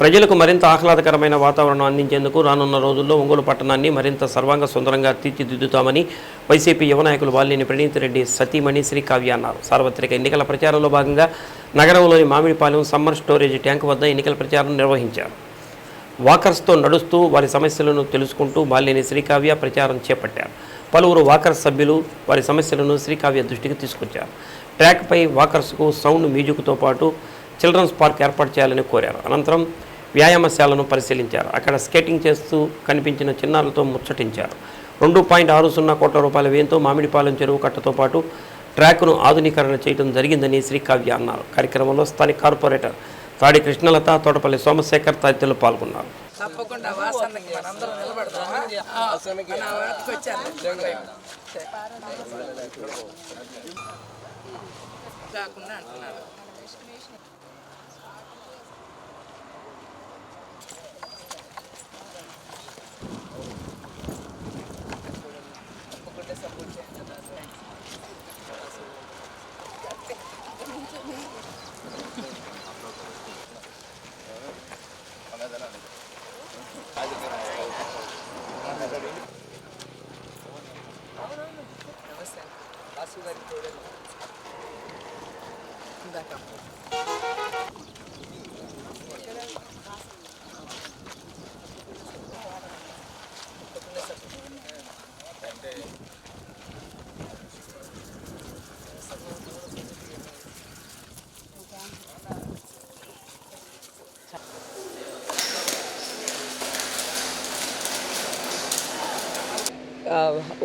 ప్రజలకు మరింత ఆహ్లాదకరమైన వాతావరణం అందించేందుకు రానున్న రోజుల్లో ఒంగోలు పట్టణాన్ని మరింత సర్వాంగ సుందరంగా తీర్చిదిద్దుతామని వైసీపీ యువ నాయకులు వాలినేని ప్రణీత్ రెడ్డి సతీమణి శ్రీకావ్య అన్నారు. సార్వత్రిక ఎన్నికల ప్రచారంలో భాగంగా నగరంలోని మామిడిపాలెం సమ్మర్ స్టోరేజ్ ట్యాంక్ వద్ద ఎన్నికల ప్రచారం నిర్వహించారు. వాకర్స్తో నడుస్తూ వారి సమస్యలను తెలుసుకుంటూ బాలినేని శ్రీకావ్య ప్రచారం చేపట్టారు. పలువురు వాకర్స్ సభ్యులు వారి సమస్యలను శ్రీకావ్య దృష్టికి తీసుకొచ్చారు. ట్రాక్పై వాకర్స్కు సౌండ్ మ్యూజిక్తో పాటు చిల్డ్రన్స్ పార్క్ ఏర్పాటు చేయాలని కోరారు. అనంతరం వ్యాయామశాలను పరిశీలించారు అక్కడ స్కేటింగ్ చేస్తూ కనిపించిన చిన్నారులతో ముచ్చటించారు రెండు పాయింట్ ఆరు సున్నా కోట్ల రూపాయల వ్యయంతో మామిడిపాలెం చెరువు కట్టతో పాటు ట్రాక్ను ఆధునీకరణ చేయడం జరిగిందని శ్రీకావ్య అన్నారు కార్యక్రమంలో స్థానిక కార్పొరేటర్ తాడి కృష్ణలత తోటపల్లి సోమశేఖర్ తదితరులు పాల్గొన్నారు తప్పకుండా వాసనకి మనందరం నిలబడతామా కాకుండా అంటున్నారు తప్పకుండా సపోర్ట్ చేయండి నమస్తే వాసు గారి కోడలు ఇందాక ఆ,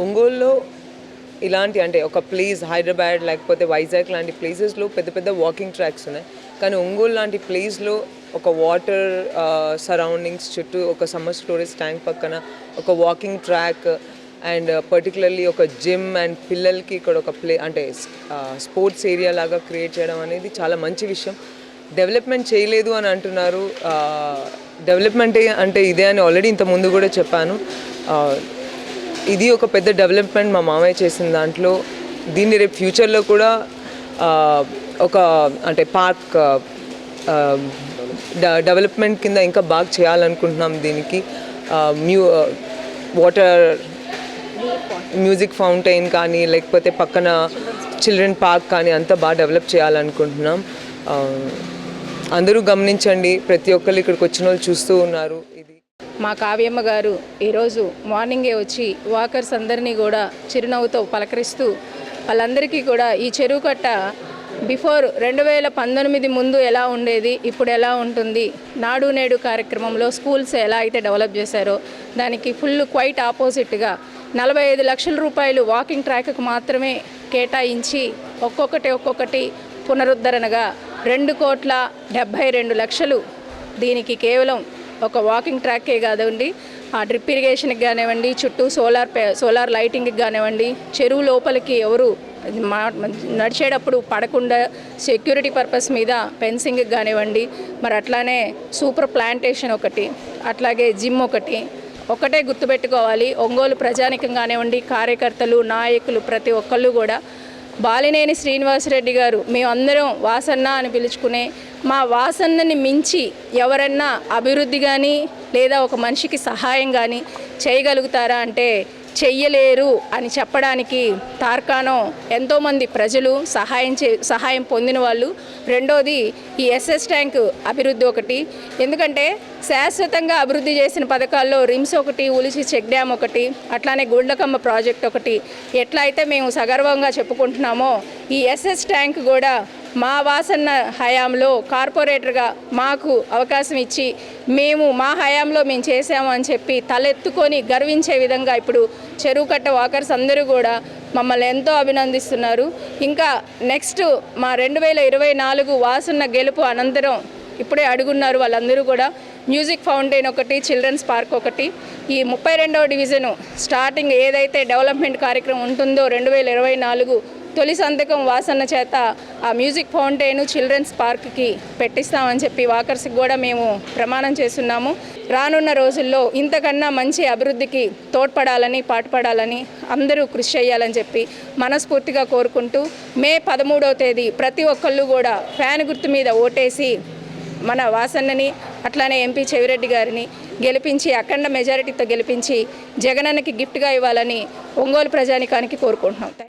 ఒంగోలులో ఇలాంటి అంటే ఒక ప్లేస్ హైదరాబాద్ లేకపోతే వైజాగ్ లాంటి ప్లేసెస్లో పెద్ద పెద్ద వాకింగ్ ట్రాక్స్ ఉన్నాయి. కానీ ఒంగోలు లాంటి ప్లేస్లో ఒక వాటర్ సరౌండింగ్స్ చుట్టూ ఒక సమ్మర్ స్టోరేజ్ ట్యాంక్ పక్కన ఒక వాకింగ్ ట్రాక్ అండ్ పర్టికులర్లీ ఒక జిమ్ అండ్ పిల్లలకి ఇక్కడ ఒక ప్లే అంటే స్పోర్ట్స్ ఏరియా లాగా క్రియేట్ చేయడం అనేది చాలా మంచి విషయం. డెవలప్మెంట్ చేయలేదు అని అంటున్నారు. డెవలప్మెంట్ అంటే ఇదే అని ఆల్రెడీ ఇంత ముందు కూడా చెప్పాను. ఇది ఒక పెద్ద డెవలప్మెంట్ మా మామయ్య చేసిన దాంట్లో. దీన్ని రేపు ఫ్యూచర్లో కూడా ఒక అంటే పార్క్ డెవలప్మెంట్ కింద ఇంకా బాగా చేయాలనుకుంటున్నాం దీనికి. మ్యూ వాటర్ మ్యూజిక్ ఫౌంటైన్ కానీ లేకపోతే పక్కన చిల్డ్రన్ పార్క్ కానీ అంతా బాగా డెవలప్ చేయాలనుకుంటున్నాం. అందరూ గమనించండి ప్రతి ఒక్కరు ఇక్కడికి వచ్చిన వాళ్ళు చూస్తూ ఉన్నారు. ఇది మా కావ్యమ్మ గారు ఈరోజు మార్నింగే వచ్చి వాకర్స్ అందరినీ కూడా చిరునవ్వుతో పలకరిస్తూ వాళ్ళందరికీ కూడా ఈ చెరువు కట్ట బిఫోర్ రెండు వేల పంతొమ్మిది ముందు ఎలా ఉండేది ఇప్పుడు ఎలా ఉంటుంది నాడు నేడు కార్యక్రమంలో స్కూల్స్ ఎలా అయితే డెవలప్ చేశారో దానికి ఫుల్ క్వైట్ ఆపోజిట్గా నలభై ఐదు లక్షల రూపాయలు వాకింగ్ ట్రాక్కు మాత్రమే కేటాయించి ఒక్కొక్కటి ఒక్కొక్కటి పునరుద్ధరణగా రెండు కోట్ల డెబ్భై రెండు లక్షలు దీనికి కేవలం ఒక వాకింగ్ ట్రాకే కాదండి. ఆ డ్రిప్ ఇరిగేషన్కి కానివ్వండి చుట్టూ సోలార్ సోలార్ లైటింగ్కి కానివ్వండి చెరువు లోపలికి ఎవరు మా నడిచేటప్పుడు పడకుండా సెక్యూరిటీ పర్పస్ మీద ఫెన్సింగ్కి కానివ్వండి మరి అట్లానే సూపర్ ప్లాంటేషన్ ఒకటి అట్లాగే జిమ్ ఒకటి ఒకటే గుర్తుపెట్టుకోవాలి. ఒంగోలు ప్రజానికం కానివ్వండి కార్యకర్తలు నాయకులు ప్రతి ఒక్కళ్ళు కూడా బాలినేని శ్రీనివాసరెడ్డి గారు మేమందరం వాసన్న అని పిలుచుకునే మా వాసన్నని మించి ఎవరన్నా అభివృద్ధి కానీ లేదా ఒక మనిషికి సహాయం కానీ చేయగలుగుతారా అంటే చెయ్యలేరు అని చెప్పడానికి తార్కాణం ఎంతోమంది ప్రజలు సహాయం చే సహాయం పొందిన వాళ్ళు. రెండోది ఈ ఎస్ఎస్ ట్యాంక్ అభివృద్ధి ఒకటి. ఎందుకంటే శాశ్వతంగా అభివృద్ధి చేసిన పథకాల్లో రిమ్స్ ఒకటి ఉలిసి చెక్ డ్యామ్ ఒకటి అట్లానే గుండ్లకమ్మ ప్రాజెక్ట్ ఒకటి. ఎట్లా అయితే మేము సగర్వంగా చెప్పుకుంటున్నామో ఈ ఎస్ఎస్ ట్యాంక్ కూడా మా వాసన్న హయాంలో కార్పొరేటర్గా మాకు అవకాశం ఇచ్చి మేము మా హయాంలో మేము చేసాము అని చెప్పి తలెత్తుకొని గర్వించే విధంగా ఇప్పుడు చెరువు కట్ట వాకర్స్ అందరూ కూడా మమ్మల్ని ఎంతో అభినందిస్తున్నారు. ఇంకా నెక్స్ట్ మా రెండు వేల ఇరవై నాలుగు వాసన్న గెలుపు అనంతరం ఇప్పుడే అడుగున్నారు వాళ్ళందరూ కూడా. మ్యూజిక్ ఫౌంటైన్ ఒకటి చిల్డ్రన్స్ పార్క్ ఒకటి. ఈ ముప్పై రెండవ డివిజను స్టార్టింగ్ ఏదైతే డెవలప్మెంట్ కార్యక్రమం ఉంటుందో రెండు వేల ఇరవై నాలుగు తొలి సంతకం వాసన చేత ఆ మ్యూజిక్ ఫౌంటైన్ చిల్డ్రన్స్ పార్క్కి పెట్టిస్తామని చెప్పి వాకర్స్కి కూడా మేము ప్రమాణం చేస్తున్నాము. రానున్న రోజుల్లో ఇంతకన్నా మంచి అభివృద్ధికి తోడ్పడాలని పాటుపడాలని అందరూ కృషి చేయాలని చెప్పి మనస్ఫూర్తిగా కోరుకుంటూ మే పదమూడవ తేదీ ప్రతి ఒక్కళ్ళు కూడా ఫ్యాన్ గుర్తు మీద ఓటేసి మన వాసన్నని అట్లానే ఎంపీ చెవిరెడ్డి గారిని గెలిపించి అఖండ మెజారిటీతో గెలిపించి జగనన్నకి గిఫ్ట్గా ఇవ్వాలని ఒంగోలు ప్రజానికానికి కోరుకుంటున్నాం.